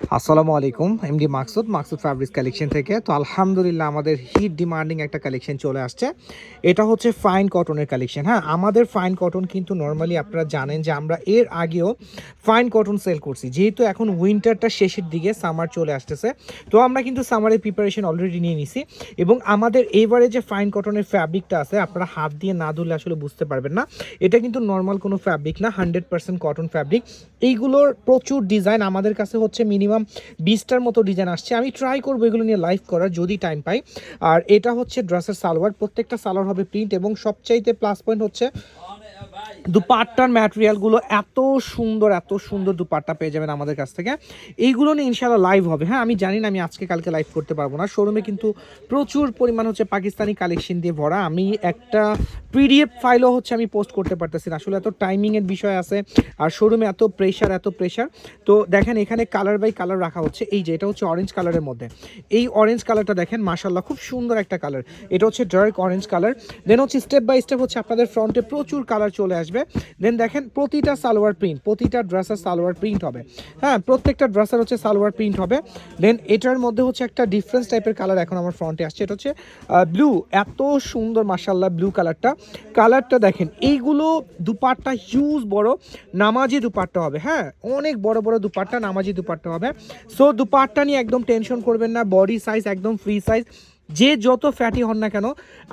আসসালামু আলাইকুম, MD Maksud Maksud fabrics collection থেকে। তো আলহামদুলিল্লাহ, আমাদের হিট ডিমান্ডিং একটা কালেকশন চলে আসছে। এটা হচ্ছে ফাইন কটনের কালেকশন হ্যাঁ আমাদের ফাইন কটন কিন্তু নর্মালি আপনারা জানেন যে আমরা এর আগেও ফাইন কটন সেল করছি। যেহেতু এখন উইন্টারটা শেষের দিকে সামার চলে আসতেছে। তো আমরা কিন্তু সামারের প্রিপারেশন অলরেডি নিয়ে নিছি। এবং আমাদের এবারে যে ফাইন কটনের ফ্যাব্রিকটা আছে, আপনারা হাত দিয়ে না ধরলে আসলে বুঝতে পারবেন না। এটা কিন্তু নর্মাল কোনো ফ্যাব্রিক না হান্ড্রেড পার্সেন্ট কটন ফ্যাব্রিক এইগুলোর প্রচুর ডিজাইন আমাদের কাছে হচ্ছে মিনিমাম বিশটার মতো ডিজাইন আসছে। আমি ট্রাই করব এগুলো নিয়ে লাইভ করার, যদি টাইম পাই। আর এটা হচ্ছে ড্রেসের সালোয়ার। প্রত্যেকটা সালোয়ার হবে প্রিন্ট এবং সবচাইতে প্লাস পয়েন্ট হচ্ছে দুপাট্টার ম্যাটেরিয়ালগুলো এত সুন্দর এত সুন্দর দুপাট্টা পেয়ে যাবেন আমাদের কাছ থেকে। এইগুলো নিয়ে ইনশাল্লাহ লাইভ হবে। হ্যাঁ আমি জানি না আমি আজকে, কালকে লাইভ করতে পারব না। শোরুমে কিন্তু প্রচুর পরিমাণ হচ্ছে পাকিস্তানি কালেকশন দিয়ে ভরা। আমি একটা পিডিএফ ফাইলও হচ্ছে আমি পোস্ট করতে পারতেছি না। আসলে এত টাইমিংয়ের বিষয় আছে আর শোরুমে এত প্রেশার এত প্রেশার তো দেখেন, এখানে কালার বাই কালার রাখা হচ্ছে। এই যে, এটা হচ্ছে অরেঞ্জ কালারের মধ্যে। এই অরেঞ্জ কালারটা দেখেন মাশাল্লাহ খুব সুন্দর একটা কালার এটা হচ্ছে ডার্ক অরেঞ্জ কালার দেন হচ্ছে স্টেপ বাই স্টেপ হচ্ছে আপনাদের ফ্রন্টে প্রচুর কালার চলে আসবে। দেন দেখেন প্রতিটা সালোয়ার প্রিন্ট প্রতিটা ড্রেসের সালোয়ার প্রিন্ট হবে। হ্যাঁ প্রত্যেকটা ড্রেসের হচ্ছে সালোয়ার প্রিন্ট হবে। দেন এটার মধ্যে হচ্ছে একটা ডিফারেন্স টাইপের কালার এখন আমার ফ্রন্টে আসছে। এটা হচ্ছে ব্লু এত সুন্দর মাসাল্লাহ ব্লু কালারটা কালারটা দেখেন, এইগুলো দুপাট্টা হিউজ বড় নামাজি দুপাট্টা হবে। হ্যাঁ অনেক বড় বড় দুপাট্টা নামাজি দুপাট্টা হবে। সো দুপাট্টা নিয়ে একদম টেনশন করবেন না বডি সাইজ একদম ফ্রি সাইজ যে যত ফ্যাটি হন না কেন,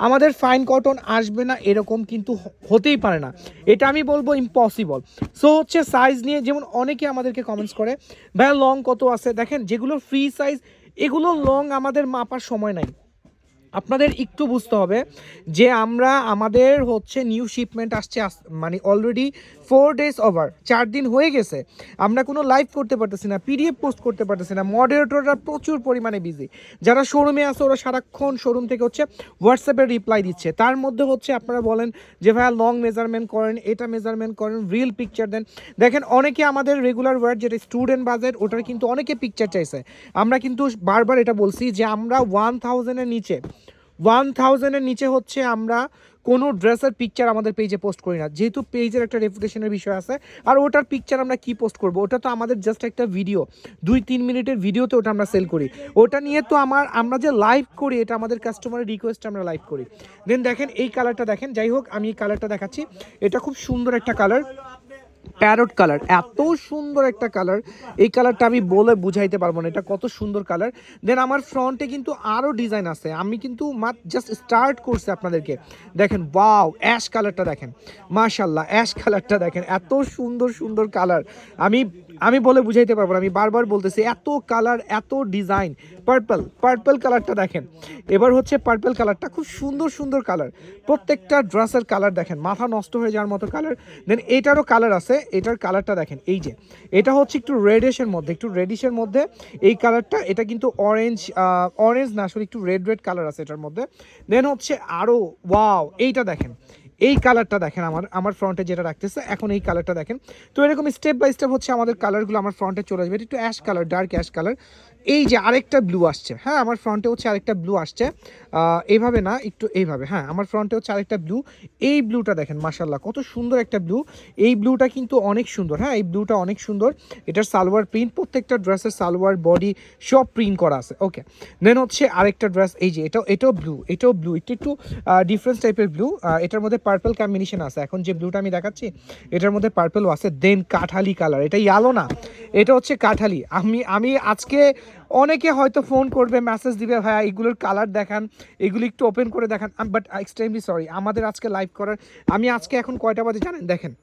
আমাদের ফাইন কটন আসবে না এরকম কিন্তু হতেই পারে না। এটা আমি বলব ইম্পসিবল সো হচ্ছে সাইজ নিয়ে যেমন অনেকে আমাদেরকে কমেন্টস করে ভাই লং কত আছে? দেখেন, যেগুলো ফ্রি সাইজ এগুলো লং আমাদের মাপার সময় নাই। আপনাদের একটু বুঝতে হবে যে আমরা, আমাদের হচ্ছে নিউ শিপমেন্ট আসছে আস- মানে অলরেডি ফোর ডেজ ওভার চার দিন হয়ে গেছে। আমরা কোনো লাইভ করতে পারতেছি না পিডিএফ পোস্ট করতে পারতেছি না মডারেটররা প্রচুর পরিমাণে বিজি যারা শোরুমে আছে, ওরা সারাক্ষণ শোরুম থেকে হচ্ছে হোয়াটসঅ্যাপে রিপ্লাই দিচ্ছে। তার মধ্যে হচ্ছে আপনারা বলেন যে, ভাইয়া লং মেজারমেন্ট করেন, এটা মেজারমেন্ট করেন রিল পিকচার দেন। দেখেন, অনেকে আমাদের রেগুলার ওয়ার্ড যেটা স্টুডেন্ট বাজেট ওটার কিন্তু অনেকে পিকচার চাইছে। আমরা কিন্তু বারবার এটা বলছি যে, আমরা ওয়ান থাউজেন্ডের নিচে ওয়ান থাউজেন্ডের নিচে হচ্ছে আমরা কোনো ড্রেসের পিকচার আমাদের পেজে পোস্ট করি না। যেহেতু পেজের একটা রেপুটেশনের বিষয় আছে, আর ওটার পিকচার আমরা কি পোস্ট করব? ওটা তো আমাদের জাস্ট একটা ভিডিও দুই, তিন মিনিটের ভিডিওতে ওটা আমরা সেল করি। ওটা নিয়ে তো আমার, আমরা যে লাইভ করি, এটা আমাদের কাস্টমারের রিকোয়েস্ট আমরা লাইভ করি। দেন দেখেন এই কালারটা দেখেন। যাই হোক, আমি এই কালারটা দেখাচ্ছি। এটা খুব সুন্দর একটা কালার প্যারট কালার, এত সুন্দর একটা কালার। এই কালারটা আমি বলে বুঝাইতে পারব না, এটা কত সুন্দর কালার। দেন আমার ফ্রন্টে কিন্তু আরও ডিজাইন আছে। আমি কিন্তু মাত জাস্ট স্টার্ট করছি আপনাদেরকে। দেখেন বাও অ্যাশ কালারটা দেখেন। মাশাল্লাহ অ্যাশ কালারটা দেখেন, এত সুন্দর সুন্দর কালার। আমি আমি বলে বুঝাইতে পারব না, আমি বারবার বলতেছি, এত কালার এত ডিজাইন পার্পল পার্পল কালারটা দেখেন। এবার হচ্ছে পার্পল কালারটা খুব সুন্দর সুন্দর কালার প্রত্যেকটা ড্রেসের কালার দেখেন, মাথা নষ্ট হয়ে যাওয়ার মতো কালার দেন এটারও কালার আছে, এটার কালারটা দেখেন, এই যে। এটা হচ্ছে একটু রেডিশের মধ্যে, একটু রেডিশের মধ্যে। এই কালারটা এটা কিন্তু অরেঞ্জ অরেঞ্জ না আসলে একটু রেড রেড কালার আছে এটার মধ্যে। দেন হচ্ছে আরও ওয়াও এইটা দেখেন। এই কালারটা দেখেন আমার আমার ফ্রন্টে যেটা রাখতেছে, এখন এই কালারটা দেখেন। তো এরকম স্টেপ বাই স্টেপ হচ্ছে আমাদের কালারগুলো আমার ফ্রন্টে চলে আসবে। একটু ash colour dark ash colour এই যে আরেকটা ব্লু আসছে হ্যাঁ আমার ফ্রন্টে হচ্ছে আরেকটা ব্লু আসছে। এইভাবে না, একটু এইভাবে হ্যাঁ আমার ফ্রন্টে হচ্ছে আরেকটা ব্লু এই ব্লুটা দেখেন মাশাল্লাহ কত সুন্দর একটা ব্লু এই ব্লুটা কিন্তু অনেক সুন্দর হ্যাঁ এই ব্লুটা অনেক সুন্দর। এটার সালোয়ার প্রিন্ট প্রত্যেকটা ড্রেসের সালোয়ার বডি সব প্রিন্ট করা আছে ওকে দেন হচ্ছে আরেকটা ড্রেস এই যে, এটাও এটাও ব্লু এটাও ব্লু একটু একটু ডিফারেন্স টাইপের ব্লু এটার মধ্যে পার্পল কম্বিনেশন আছে। এখন যে ব্লুটা আমি দেখাচ্ছি, এটার মধ্যে পার্পলও আছে দেন কাঠালি কালার এটা ইয়ালো না, এটা হচ্ছে কাঠালি। আমি আমি আজকে অনেকে হয়তো ফোন করবে মেসেজ দিবে, ভাইয়া, এগুলোর কালার দেখান, এগুলো একটু ওপেন করে দেখান। বাট এক্সট্রিমলি সরি আমাদের আজকে লাইভ করার, আমি আজকে এখন কয়টা বাজে জানেন? দেখেন।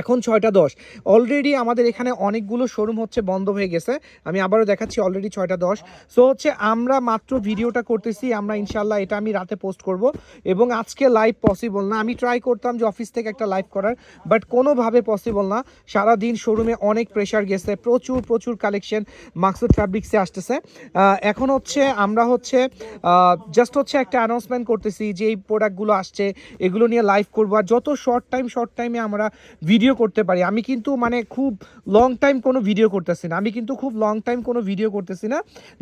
এখন ছয়টা দশ। অলরেডি আমাদের এখানে অনেকগুলো শোরুম হচ্ছে বন্ধ হয়ে গেছে। আমি আবারও দেখাচ্ছি অলরেডি ছয়টা দশ। সো হচ্ছে আমরা মাত্র ভিডিওটা করতেছি, আমরা ইনশাল্লাহ এটা আমি রাতে পোস্ট করব। এবং আজকে লাইভ পসিবল না। আমি ট্রাই করতাম যে অফিস থেকে একটা লাইভ করার বাট কোনোভাবে পসিবল না। সারা দিন শোরুমে অনেক প্রেশার গেছে, প্রচুর প্রচুর কালেকশন মাকসুদ ফ্যাব্রিক্সে আসতেছে। এখন হচ্ছে আমরা হচ্ছে জাস্ট হচ্ছে একটা অ্যানাউন্সমেন্ট করতেছি যে এই প্রোডাক্টগুলো আসছে, এগুলো নিয়ে লাইভ করব। আর যত শর্ট টাইম শর্ট টাইমে আমরা ভিডিও করতে পারি। আমি কিন্তু মানে খুব লং টাইম কোনো ভিডিও করতেছি না। আমি কিন্তু খুব লং টাইম কোনো ভিডিও করতেছি না।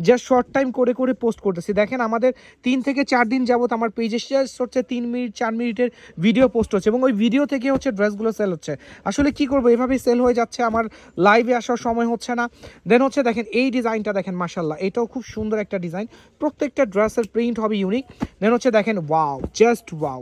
জাস্ট শর্ট টাইম করে করে পোস্ট করতেছি। দেখেন আমাদের তিন থেকে চার দিন যাবত আমার পেজে জাস্ট হচ্ছে তিন মিনিট চার মিনিটের ভিডিও পোস্ট হচ্ছে এবং ওই ভিডিও থেকে হচ্ছে ড্রেসগুলো সেল হচ্ছে। আসলে কি করব? এভাবেই সেল হয়ে যাচ্ছে। আমার লাইভে আসার সময় হচ্ছে না। দেন হচ্ছে দেখেন, এই ডিজাইনটা দেখেন মাসাল্লাহ এটাও খুব সুন্দর একটা ডিজাইন প্রত্যেকটা ড্রেসের প্রিন্ট হবে ইউনিক দেন হচ্ছে দেখেন ওয়াও জাস্ট ওয়াও